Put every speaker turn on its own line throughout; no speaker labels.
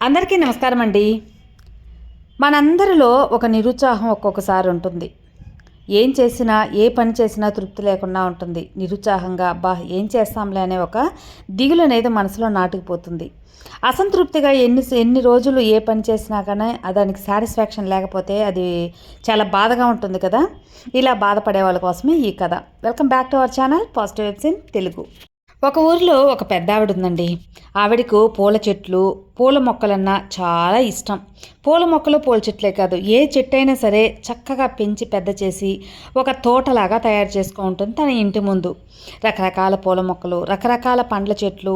అందరికీ నమస్కారం అండి మనందరిలో ఒక నిరుత్సాహం ఒక్కొక్కసారి ఉంటుంది. ఏం చేసినా ఏ పని చేసినా తృప్తి లేకుండా ఉంటుంది. నిరుత్సాహంగా బా ఏం చేస్తాంలే అనే ఒక దిగులు అనేది మనసులో నాటుకుపోతుంది. అసంతృప్తిగా ఎన్ని ఎన్ని రోజులు ఏ పని చేసినా కానీ దానికి సాటిస్ఫాక్షన్ లేకపోతే అది చాలా బాధగా ఉంటుంది కదా. ఇలా బాధపడే వాళ్ళ కోసమే ఈ కథ. Welcome back to our channel positive vibes Telugu. ఒక ఊరిలో ఒక పెద్ద ఆవిడ ఉందండి ఆవిడకు పూల చెట్లు పూల మొక్కలన్నా చాలా ఇష్టం. పూల మొక్కలు పూల చెట్లే కాదు ఏ చెట్టు అయినా సరే చక్కగా పెంచి పెద్ద చేసి ఒక తోటలాగా తయారు చేసుకుంటుంది తన ఇంటి ముందు. రకరకాల పూల మొక్కలు రకరకాల పండ్ల చెట్లు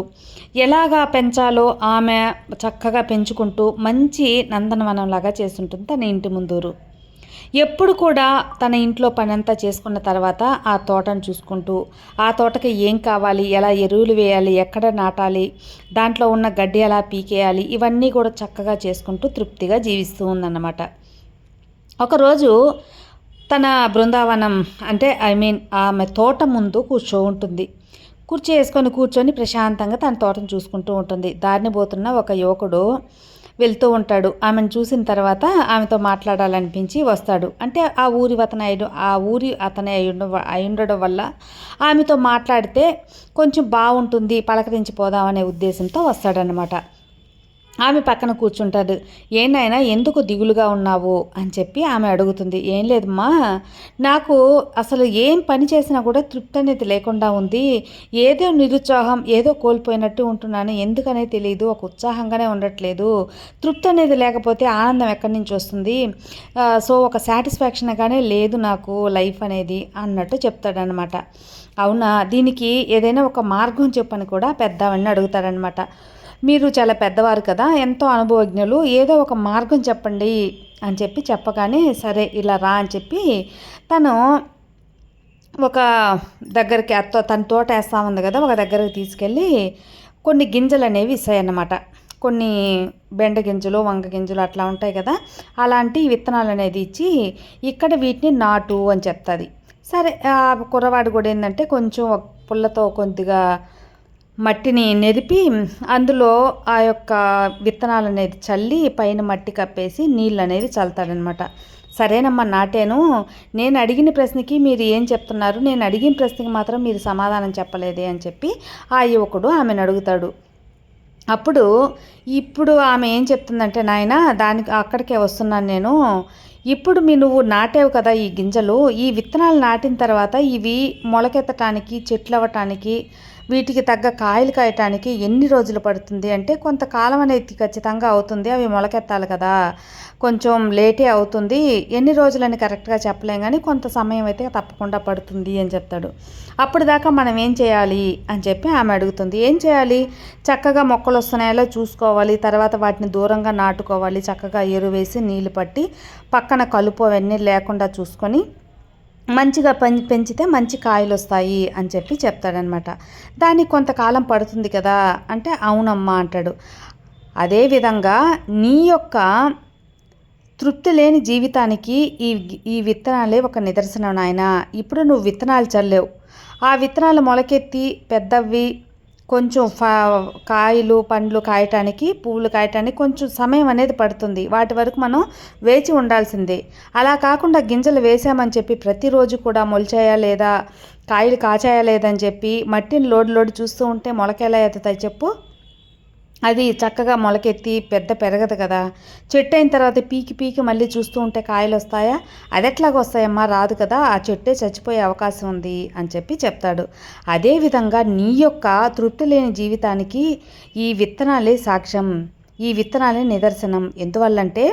ఎలాగా పెంచాలో ఆమె చక్కగా పెంచుకుంటూ మంచి నందనవనంలాగా చేస్తుంటుంది తన ఇంటి ముందూరు. ఎప్పుడు కూడా తన ఇంట్లో పనంతా చేసుకున్న తర్వాత ఆ తోటను చూసుకుంటూ ఆ తోటకి ఏం కావాలి ఎలా ఎరువులు వేయాలి ఎక్కడ నాటాలి దాంట్లో ఉన్న గడ్డి ఎలా పీకేయాలి ఇవన్నీ కూడా చక్కగా చేసుకుంటూ తృప్తిగా జీవిస్తూ ఉందన్నమాట. ఒకరోజు తన బృందావనం అంటే ఐ మీన్ ఆమె తోట ముందు కూర్చో ఉంటుంది. కుర్చీ వేసుకొని కూర్చొని ప్రశాంతంగా తన తోటను చూసుకుంటూ ఉంటుంది. దారిని పోతున్న ఒక యువకుడు వెళ్తూ ఉంటాడు. ఆమెను చూసిన తర్వాత ఆమెతో మాట్లాడాలనిపించి వస్తాడు. అంటే ఆ ఊరి అతను అయి ఆ ఊరి అతనే అయి అయి ఉండడం వల్ల ఆమెతో మాట్లాడితే కొంచెం బాగుంటుంది పలకరించిపోదామనే ఉద్దేశంతో వస్తాడనమాట ఆమె పక్కన కూర్చుంటాడు. ఏంటైనా ఎందుకు దిగులుగా ఉన్నావు? అని చెప్పి ఆమె అడుగుతుంది. ఏం లేదమ్మా నాకు అసలు ఏం పని చేసినా కూడా తృప్తి అనేది లేకుండా ఉంది. ఏదో నిరుత్సాహం ఏదో కోల్పోయినట్టు ఉంటున్నాను. ఎందుకనే తెలియదు ఒక ఉత్సాహంగానే ఉండట్లేదు. తృప్తి అనేది లేకపోతే ఆనందం ఎక్కడి నుంచి వస్తుంది? సో ఒక సాటిస్ఫాక్షన్గానే లేదు నాకు లైఫ్ అనేది అన్నట్టు చెప్తాడనమాట అవునా దీనికి ఏదైనా ఒక మార్గం చెప్పని కూడా పెద్దవన్నీ అడుగుతాడనమాట మీరు చాలా పెద్దవారు కదా ఎంతో అనుభవజ్ఞులు ఏదో ఒక మార్గం చెప్పండి అని చెప్పి చెప్పగానే సరే ఇలా రా అని చెప్పి తను ఒక దగ్గరికి అత్త తన తోట వేస్తూ ఉంది కదా ఒక దగ్గరికి తీసుకెళ్ళి కొన్ని గింజలు అనేవి ఇస్తాయన్నమాట. కొన్ని బెండ గింజలు వంగ గింజలు అట్లా ఉంటాయి కదా అలాంటి విత్తనాలు అనేది ఇచ్చి ఇక్కడ వీటిని నాటు అని చెప్తుంది. సరే కుర్రవాడు కూడా ఏంటంటే కొంచెం పుల్లతో కొద్దిగా మట్టిని నెరిపి అందులో ఆ యొక్క విత్తనాలు అనేది చల్లి పైన మట్టి కప్పేసి నీళ్ళు అనేది చల్లుతాడనమాట సరేనమ్మా నాటేను. నేను అడిగిన ప్రశ్నకి మీరు ఏం చెప్తున్నారు? నేను అడిగిన ప్రశ్నకి మాత్రం మీరు సమాధానం చెప్పలేదే అని చెప్పి ఆ యువకుడు ఆమెను అడుగుతాడు. అప్పుడు ఇప్పుడు ఆమె ఏం చెప్తుందంటే నాయన దానికి అక్కడికే వస్తున్నాను నేను. ఇప్పుడు మీ నువ్వు నాటావు కదా ఈ గింజలు. ఈ విత్తనాలు నాటిన తర్వాత ఇవి మొలకెత్తటానికి చెట్లు అవ్వటానికి వీటికి తగ్గ కాయలు కాయటానికి ఎన్ని రోజులు పడుతుంది అంటే కొంతకాలం అనేది ఖచ్చితంగా అవుతుంది. అవి మొలకెత్తాలి కదా. కొంచెం లేటే అవుతుంది. ఎన్ని రోజులని కరెక్ట్గా చెప్పలేం కానీ కొంత సమయం అయితే తప్పకుండా పడుతుంది అని చెప్తాడు. అప్పుడు దాకా మనం ఏం చేయాలి అని చెప్పి ఆమె అడుగుతుంది. ఏం చేయాలి? చక్కగా మొక్కలు వస్తున్నాయో చూసుకోవాలి. తర్వాత వాటిని దూరంగా నాటుకోవాలి. చక్కగా ఎరువేసి నీళ్ళు పట్టి పక్కన కలుపు అవన్నీ లేకుండా చూసుకొని మంచిగా పెంచితే మంచి కాయలు వస్తాయి అని చెప్పి చెప్తాడనమాట. దానికి కొంతకాలం పడుతుంది కదా అంటే అవునమ్మా అంటాడు. అదేవిధంగా నీ యొక్క తృప్తి లేని జీవితానికి ఈ ఈ విత్తనాలే ఒక నిదర్శనం నాయన. ఇప్పుడు నువ్వు విత్తనాలు చల్లేవు. ఆ విత్తనాలు మొలకెత్తి పెద్దవి కొంచెం ఫా కాయలు పండ్లు కాయటానికి పువ్వులు కాయటానికి కొంచెం సమయం అనేది పడుతుంది. వాటి వరకు మనం వేచి ఉండాల్సిందే. అలా కాకుండా గింజలు వేసామని చెప్పి ప్రతిరోజు కూడా మొలిచాయా లేదా కాయలు కాచాయా లేదని చెప్పి మట్టిని లోడ్ లోడ్ చూస్తూ ఉంటే మొలకెలా ఎత్తుతాయి చెప్పు? అది చక్కగా మొలకెత్తి పెద్ద పెరగదు కదా. చెట్టు అయిన తర్వాత పీకి పీకి మళ్ళీ చూస్తూ ఉంటే కాయలు వస్తాయా? అది ఎట్లాగ వస్తాయమ్మా? రాదు కదా. ఆ చెట్టే చచ్చిపోయే అవకాశం ఉంది అని చెప్పి చెప్తాడు. అదేవిధంగా నీ యొక్క తృప్తి లేని జీవితానికి ఈ విత్తనాలే సాక్ష్యం. ఈ విత్తనాలే నిదర్శనం. ఎందువల్లంటే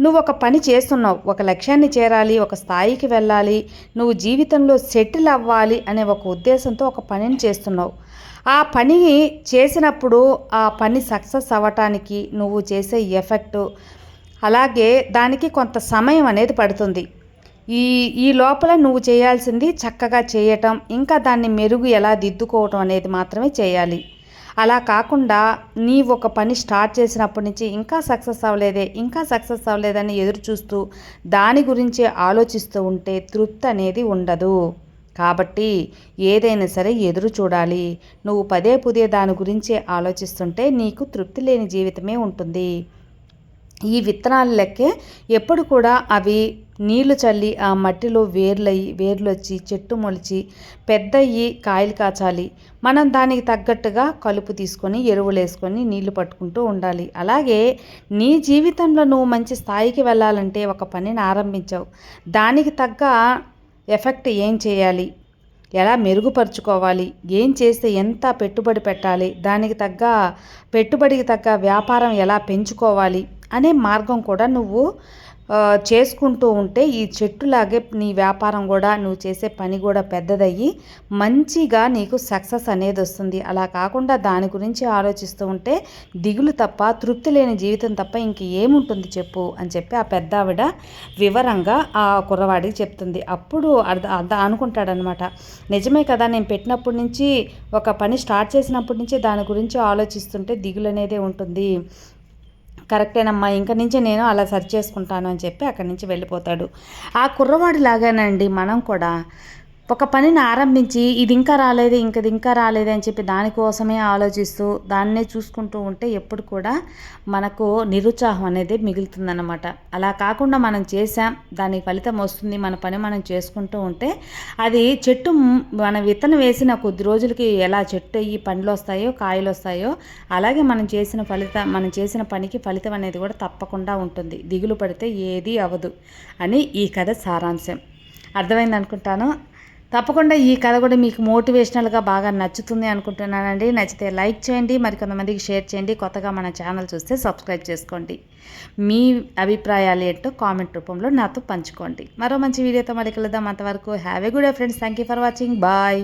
నువ్వు ఒక పని చేస్తున్నావు. ఒక లక్ష్యాన్ని చేరాలి. ఒక స్థాయికి వెళ్ళాలి. నువ్వు జీవితంలో సెటిల్ అవ్వాలి అనే ఒక ఉద్దేశంతో ఒక పనిని చేస్తున్నావు. ఆ పని చేసినప్పుడు ఆ పని సక్సెస్ అవ్వటానికి నువ్వు చేసే ఎఫెక్టు అలాగే దానికి కొంత సమయం అనేది పడుతుంది. ఈ ఈ లోపల నువ్వు చేయాల్సింది చక్కగా చేయటం ఇంకా దాన్ని మెరుగు ఎలా దిద్దుకోవటం అనేది మాత్రమే చేయాలి. అలా కాకుండా నీవు ఒక పని స్టార్ట్ చేసినప్పటి నుంచి ఇంకా సక్సెస్ అవ్వలేదే ఇంకా సక్సెస్ అవ్వలేదని ఎదురు చూస్తూ దాని గురించి ఆలోచిస్తూ ఉంటే తృప్తి అనేది ఉండదు. కాబట్టి ఏదైనా సరే ఎదురు చూడాలి. నువ్వు పదే పుదే దాని గురించి ఆలోచిస్తుంటే నీకు తృప్తి లేని జీవితమే ఉంటుంది. ఈ విత్తనాలు లెక్కే ఎప్పుడు కూడా అవి నీళ్ళు చల్లి ఆ మట్టిలో వేర్లయ్యి వేర్లు వచ్చి చెట్టు మొలిచి పెద్దయ్యి కాయలు కాచాలి. మనం దానికి తగ్గట్టుగా కలుపు తీసుకొని ఎరువులు వేసుకొని నీళ్ళు పట్టుకుంటూ ఉండాలి. అలాగే నీ జీవితంలో నువ్వు మంచి స్థాయికి వెళ్ళాలంటే ఒక పనిని ఆరంభించావు. దానికి తగ్గ ఎఫెక్ట్ ఏం చేయాలి? ఎలా మెరుగుపరుచుకోవాలి? ఏం చేస్తే ఎంత పెట్టుబడి పెట్టాలి? దానికి తగ్గ పెట్టుబడికి తగ్గ వ్యాపారం ఎలా పెంచుకోవాలి? అనే మార్గం కూడా నువ్వు చేసుకుంటూ ఉంటే ఈ చెట్టులాగే నీ వ్యాపారం కూడా నువ్వు చేసే పని కూడా పెద్దదయ్యి మంచిగా నీకు సక్సెస్ అనేది వస్తుంది. అలా కాకుండా దాని గురించి ఆలోచిస్తూ ఉంటే దిగులు తప్ప తృప్తి లేని జీవితం తప్ప ఇంక ఏముంటుంది చెప్పు అని చెప్పి ఆ పెద్ద ఆవిడ వివరంగా ఆ కుర్రవాడికి చెప్తుంది. అప్పుడు అర్థ అర్థ అనుకుంటాడనమాట నిజమే కదా నేను పెట్టినప్పటి నుంచి ఒక పని స్టార్ట్ చేసినప్పటి నుంచి దాని గురించి ఆలోచిస్తుంటే దిగులు అనేదే ఉంటుంది. కరెక్టేనమ్మా ఇంక నుంచి నేను అలా సర్చ్ చేసుకుంటాను అని చెప్పి అక్కడి నుంచి వెళ్ళిపోతాడు. ఆ కుర్రవాడి లాగానండి మనం కూడా. ఒక పనిని ఆరంభించి ఇది ఇంకా రాలేదు ఇంకది ఇంకా రాలేదు అని చెప్పి దానికోసమే ఆలోచిస్తూ దాన్నే చూసుకుంటూ ఉంటే ఎప్పుడు కూడా మనకు నిరుత్సాహం అనేది మిగులుతుందన్నమాట. అలా కాకుండా మనం చేసాం దానికి ఫలితం వస్తుంది మన పని మనం చేసుకుంటూ ఉంటే అది చెట్టు మన విత్తనం వేసిన కొద్ది రోజులకి ఎలా చెట్టు అయ్యి పండ్లు వస్తాయో కాయలు వస్తాయో అలాగే మనం చేసిన ఫలితం మనం చేసిన పనికి ఫలితం అనేది కూడా తప్పకుండా ఉంటుంది. దిగులు పడితే ఏది అవ్వదు అని ఈ కథ సారాంశం. అర్థమైంది అనుకుంటాను తప్పకుండా ఈ కథ కూడా మీకు మోటివేషనల్గా బాగా నచ్చుతుంది అనుకుంటున్నానండి. నచ్చితే లైక్ చేయండి మరి కొంతమందికి షేర్ చేయండి. కొత్తగా మన ఛానల్ చూస్తే సబ్స్క్రైబ్ చేసుకోండి. మీ అభిప్రాయాలు ఏంటో కామెంట్ రూపంలో నాతో పంచుకోండి. మరో మంచి వీడియోతో మళ్ళీ కలుద్దాం. అంతవరకు have a good friends. Thank you for watching. Bye.